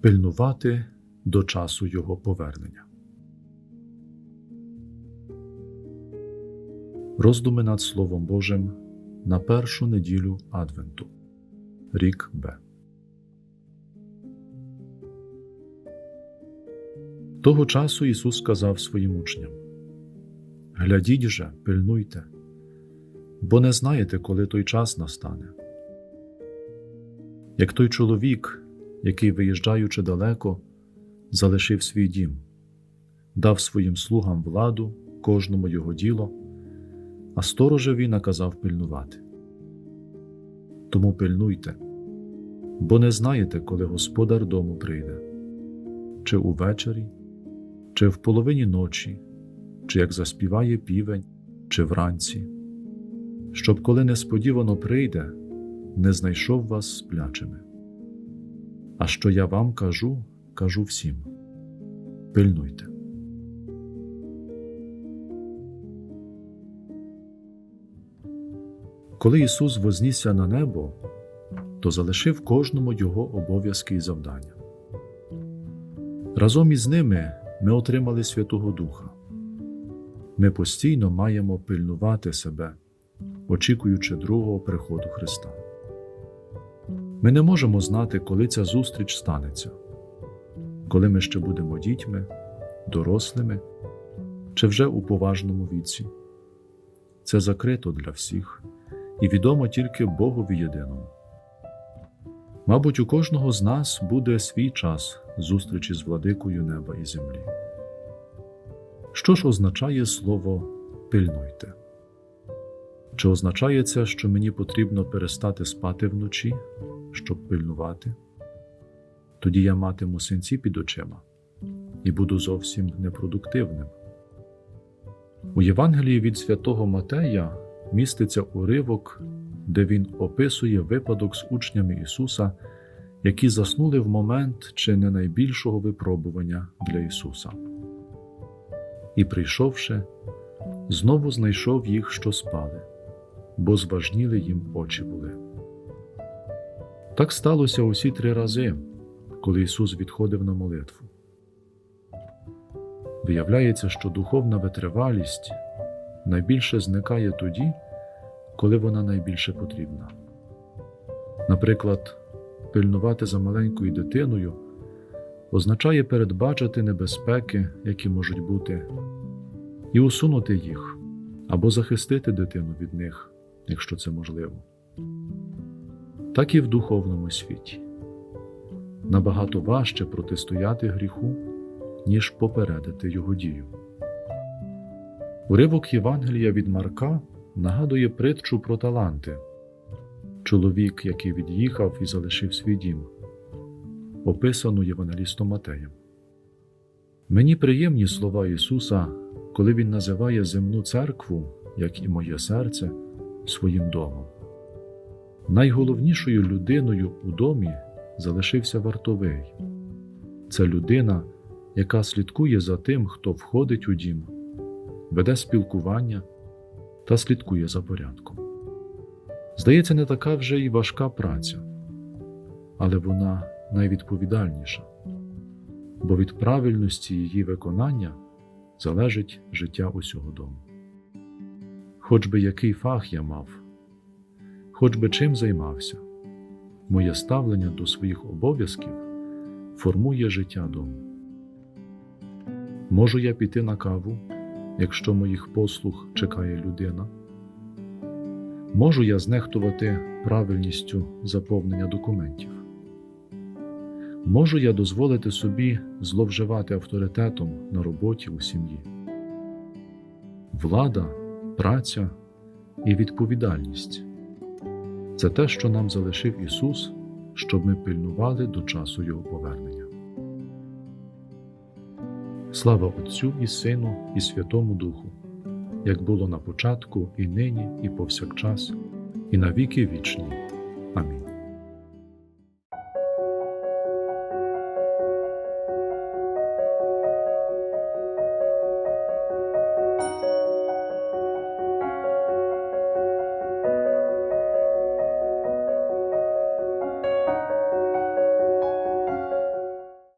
пильнувати до часу Його повернення. Роздуми над Словом Божим на першу неділю Адвенту. Рік Б. Того часу Ісус сказав своїм учням: Глядіть же, пильнуйте, бо не знаєте, коли той час настане. Як той чоловік, який, виїжджаючи далеко, залишив свій дім, дав своїм слугам владу, кожному його діло, а сторожеві наказав пильнувати. Тому пильнуйте, бо не знаєте, коли господар дому прийде, чи увечері, чи в половині ночі, чи як заспіває півень, чи вранці, щоб коли несподівано прийде, не знайшов вас сплячими. А що я вам кажу, кажу всім пильнуйте. Коли Ісус вознісся на небо, то залишив кожному Його обов'язки і завдання. Разом із ними ми отримали Святого Духа. Ми постійно маємо пильнувати себе, очікуючи другого приходу Христа. Ми не можемо знати, коли ця зустріч станеться, коли ми ще будемо дітьми, дорослими чи вже у поважному віці. Це закрито для всіх і відомо тільки Богові єдиному. Мабуть, у кожного з нас буде свій час зустрічі з владикою неба і землі. Що ж означає слово пильнуйте? Чи означає це, що мені потрібно перестати спати вночі, щоб пильнувати? Тоді я матиму синці під очима і буду зовсім непродуктивним. У Євангелії від святого Матея міститься уривок, де він описує випадок з учнями Ісуса, які заснули в момент чи не найбільшого випробування для Ісуса. І, прийшовши, знову знайшов їх, що спали, бо зважніли їм очі були. Так сталося усі три рази, коли Ісус відходив на молитву. Виявляється, що духовна витривалість найбільше зникає тоді, коли вона найбільше потрібна. Наприклад, пильнувати за маленькою дитиною означає передбачити небезпеки, які можуть бути, і усунути їх або захистити дитину від них, якщо це можливо. Так і в духовному світі. Набагато важче протистояти гріху, ніж попередити його дію. Уривок Євангелія від Марка нагадує притчу про таланти чоловік, який від'їхав і залишив свій дім, описану Євангелістом Матеєм. Мені приємні слова Ісуса, коли Він називає земну церкву, як і моє серце, своїм домом. Найголовнішою людиною у домі залишився вартовий. Це людина, яка слідкує за тим, хто входить у дім, веде спілкування та слідкує за порядком. Здається, не така вже й важка праця, але вона найвідповідальніша, бо від правильності її виконання залежить життя усього дому. Хоч би який фах я мав, хоч би чим займався, моє ставлення до своїх обов'язків формує життя дому. Можу я піти на каву, якщо моїх послуг чекає людина. Можу я знехтувати правильністю заповнення документів. Можу я дозволити собі зловживати авторитетом на роботі у сім'ї. Влада, праця і відповідальність це те, що нам залишив Ісус, щоб ми пильнували до часу Його повернення. Слава Отцю і Сину, і Святому Духу, як було на початку, і нині, і повсякчас, і на віки вічні.